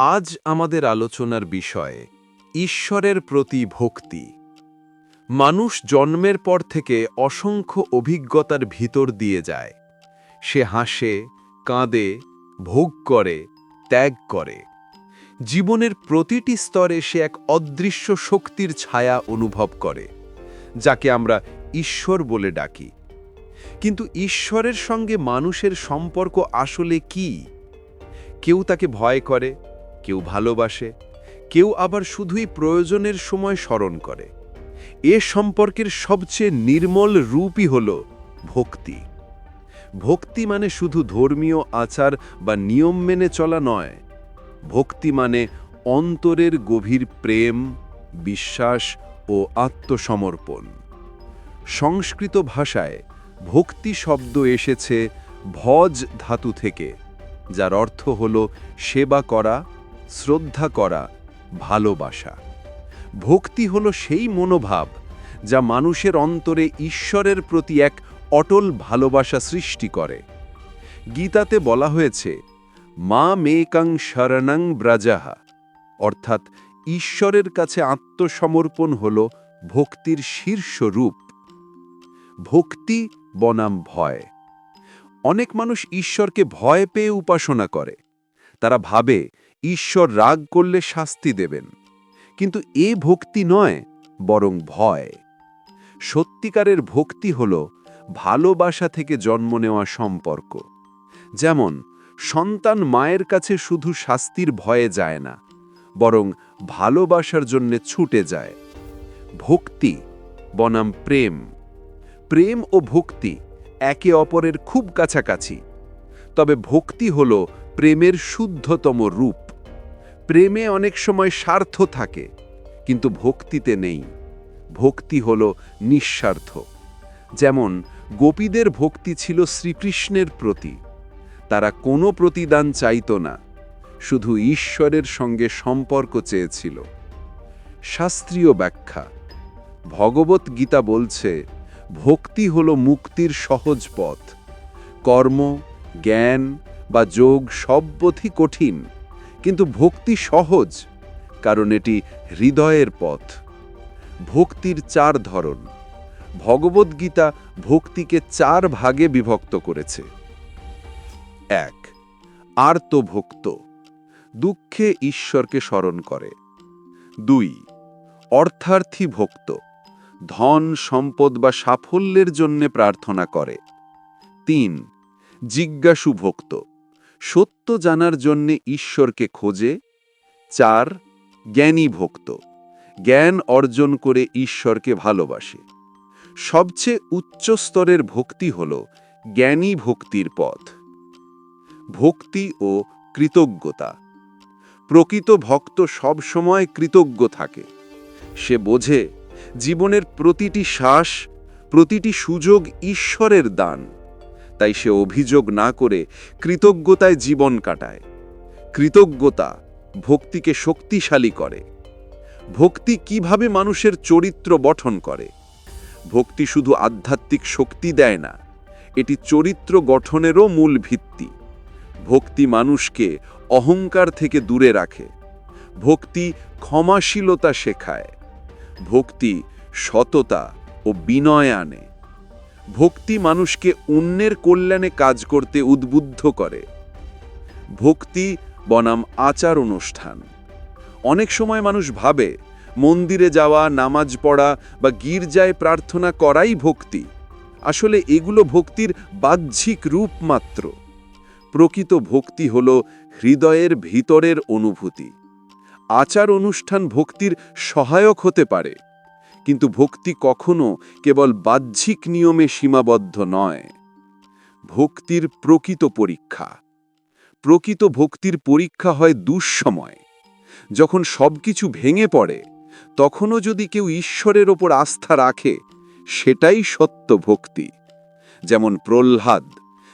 আজ আমাদের আলোচনার বিষয়, ঈশ্বরের প্রতি ভক্তি। মানুষ জন্মের পর থেকে অসংখ্য অভিজ্ঞতার ভিতর দিয়ে যায়। সে হাসে, কাঁদে, ভোগ করে, ত্যাগ করে। জীবনের প্রতিটি স্তরে সে এক অদৃশ্য শক্তির ছায়া অনুভব করে, যাকে আমরা ঈশ্বর বলে ডাকি। কিন্তু ঈশ্বরের সঙ্গে মানুষের সম্পর্ক আসলে কি? কেউ তাকে ভয় করে কেউ ভালোবাসে, কেউ আবার শুধুই প্রয়োজনের সময় স্মরণ করে। এ সম্পর্কের সবচেয়ে নির্মল রূপই হল ভক্তি। ভক্তি মানে শুধু ধর্মীয় আচার বা নিয়ম মেনে চলা নয়। ভক্তি মানে অন্তরের গভীর প্রেম, বিশ্বাস ও আত্মসমর্পণ। সংস্কৃত ভাষায় ভক্তি শব্দ এসেছে ভজ ধাতু থেকে, যার অর্থ হল সেবা করা শ্রদ্ধা করা, ভালোবাসা। ভক্তি হল সেই মনোভাব যা মানুষের অন্তরে ঈশ্বরের প্রতি এক অটল ভালোবাসা সৃষ্টি করে। গীতাতে বলা হয়েছে, মা মেকাং শরণং ব্রাজাহা অর্থাৎ ঈশ্বরের কাছে আত্মসমর্পণ হল ভক্তির শীর্ষ রূপ। ভক্তি বনাম ভয়। অনেক মানুষ ঈশ্বরকে ভয় পেয়ে উপাসনা করে। তারা ভাবে ঈশ্বর রাগ করলে শাস্তি দেবেন। কিন্তু এ ভক্তি নয়, বরং ভয়। সত্যিকারের ভক্তি হল ভালোবাসা থেকে জন্ম নেওয়া সম্পর্ক। যেমন, সন্তান মায়ের কাছে শুধু শাস্তির ভয়ে যায় না, বরং ভালোবাসার জন্য ছুটে যায়। ভক্তি বনাম প্রেম। প্রেম ও ভক্তি একে অপরের খুব কাছাকাছি। তবে ভক্তি হল প্রেমের শুদ্ধতম রূপ। প্রেমে অনেক সময় স্বার্থ থাকে, কিন্তু ভক্তিতে নেই। ভক্তি হল নিঃস্বার্থ। যেমন, গোপীদের ভক্তি ছিল শ্রীকৃষ্ণের প্রতি। তারা কোনো প্রতিদান চাইত না, শুধু ঈশ্বরের সঙ্গে সম্পর্ক চেয়েছিল। শাস্ত্রীয় ব্যাখ্যা, ভগবত গীতা বলছে, ভক্তি হল মুক্তির সহজ পথ। কর্ম, জ্ঞান বা যোগ সব পথই কঠিন। কিন্তু ভক্তি সহজ, কারণ এটি হৃদয়ের পথ। ভক্তির চার ধরন ভগবদ্গীতা ভক্তিকে চার ভাগে বিভক্ত করেছে। এক, আর্তভক্ত, দুঃখে ঈশ্বরকে স্মরণ করে। দুই, অর্থার্থী ভক্ত, ধন, সম্পদ বা সাফল্যের জন্যে প্রার্থনা করে। তিন, জিজ্ঞাসু ভক্ত সত্য জানার জন্যে ঈশ্বরকে খোঁজে। চার, জ্ঞানী ভক্ত। জ্ঞান অর্জন করে ঈশ্বরকে ভালোবাসে। সবচেয়ে উচ্চ স্তরের ভক্তি হল জ্ঞানী ভক্তির পথ। ভক্তি ও কৃতজ্ঞতা। প্রকৃত ভক্ত সবসময় কৃতজ্ঞ থাকে। সে বোঝে, জীবনের প্রতিটি শ্বাস, প্রতিটি সুযোগ ঈশ্বরের দান। তাই সে অভিযোগ না করে কৃতজ্ঞতায় জীবন কাটায়। কৃতজ্ঞতা ভক্তিকে শক্তিশালী করে। ভক্তি কীভাবে মানুষের চরিত্র গঠন করে? ভক্তি শুধু আধ্যাত্মিক শক্তি দেয় না, এটি চরিত্র গঠনেরও মূল ভিত্তি। ভক্তি মানুষকে অহংকার থেকে দূরে রাখে। ভক্তি ক্ষমাশীলতা শেখায়। ভক্তি সততা ও বিনয় আনে। ভক্তি মানুষকে অন্যের কল্যাণে কাজ করতে উদ্বুদ্ধ করে। ভক্তি বনাম আচার অনুষ্ঠান। অনেক সময় মানুষ ভাবে, মন্দিরে যাওয়া, নামাজ পড়া বা গির্জায় প্রার্থনা করাই ভক্তি। আসলে এগুলো ভক্তির বাহ্যিক রূপ মাত্র। প্রকৃত ভক্তি হল হৃদয়ের ভিতরের অনুভূতি। আচার অনুষ্ঠান ভক্তির সহায়ক হতে পারে। কিন্তু ভক্তি কখনো কেবল বাহ্যিক নিয়মে সীমাবদ্ধ নয়। ভক্তির প্রকৃত পরীক্ষা। প্রকৃত ভক্তির পরীক্ষা হয় দুঃসময়। যখন সবকিছু ভেঙে পড়ে, তখনও যদি কেউ ঈশ্বরের ওপর আস্থা রাখে, সেটাই সত্য ভক্তি। যেমন প্রহ্লাদ,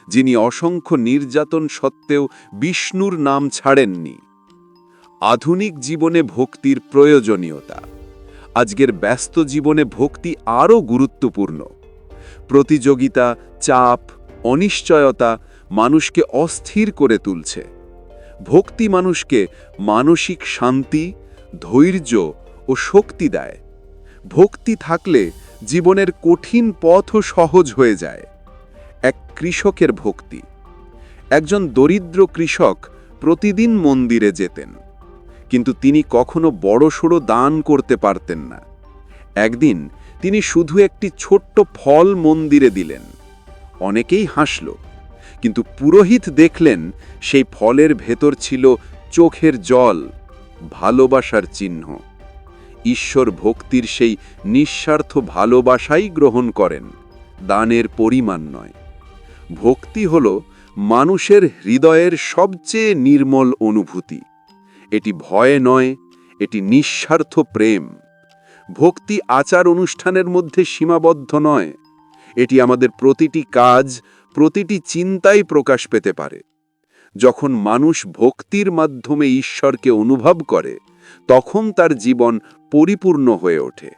যিনি অসংখ্য নির্যাতন সত্ত্বেও বিষ্ণুর নাম ছাড়েননি। আধুনিক জীবনে ভক্তির প্রয়োজনীয়তা। আজকের ব্যস্ত জীবনে ভক্তি আরও গুরুত্বপূর্ণ। প্রতিযোগিতা, চাপ, অনিশ্চয়তা মানুষকে অস্থির করে তুলছে। ভক্তি মানুষকে মানসিক শান্তি, ধৈর্য ও শক্তি দেয়। ভক্তি থাকলে জীবনের কঠিন পথও সহজ হয়ে যায়। এক কৃষকের ভক্তি। একজন দরিদ্র কৃষক প্রতিদিন মন্দিরে যেতেন। কিন্তু তিনি কখনো বড়সড় দান করতে পারতেন না। একদিন তিনি শুধু একটি ছোট্ট ফল মন্দিরে দিলেন। অনেকেই হাসল, কিন্তু পুরোহিত দেখলেন সেই ফলের ভেতর ছিল চোখের জল, ভালোবাসার চিহ্ন। ঈশ্বর ভক্তির সেই নিঃস্বার্থ ভালোবাসাই গ্রহণ করেন, দানের পরিমাণ নয়। ভক্তি হল মানুষের হৃদয়ের সবচেয়ে নির্মল অনুভূতি। এটি ভয় নয়, এটি নিঃস্বার্থ প্রেম। ভক্তি আচার অনুষ্ঠানের মধ্যে সীমাবদ্ধ নয়, এটি আমাদের প্রতিটি কাজ, প্রতিটি চিন্তায় প্রকাশ পেতে পারে। যখন মানুষ ভক্তির মাধ্যমে ঈশ্বরকে অনুভব করে, তখন তার জীবন পরিপূর্ণ হয়ে ওঠে।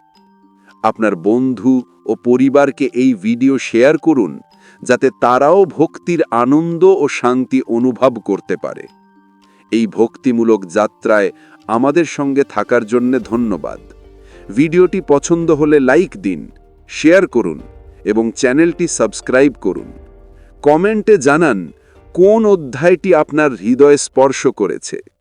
আপনার বন্ধু ও পরিবারকে এই ভিডিও শেয়ার করুন, যাতে তারাও ভক্তির আনন্দ ও শান্তি অনুভব করতে পারে। এই ভক্তিমূলক যাত্রায় আমাদের সঙ্গে থাকার জন্য ধন্যবাদ। ভিডিওটি পছন্দ হলে লাইক দিন, শেয়ার করুন এবং চ্যানেলটি সাবস্ক্রাইব করুন। কমেন্টে জানান কোন অধ্যায়টি আপনার হৃদয়ে স্পর্শ করেছে।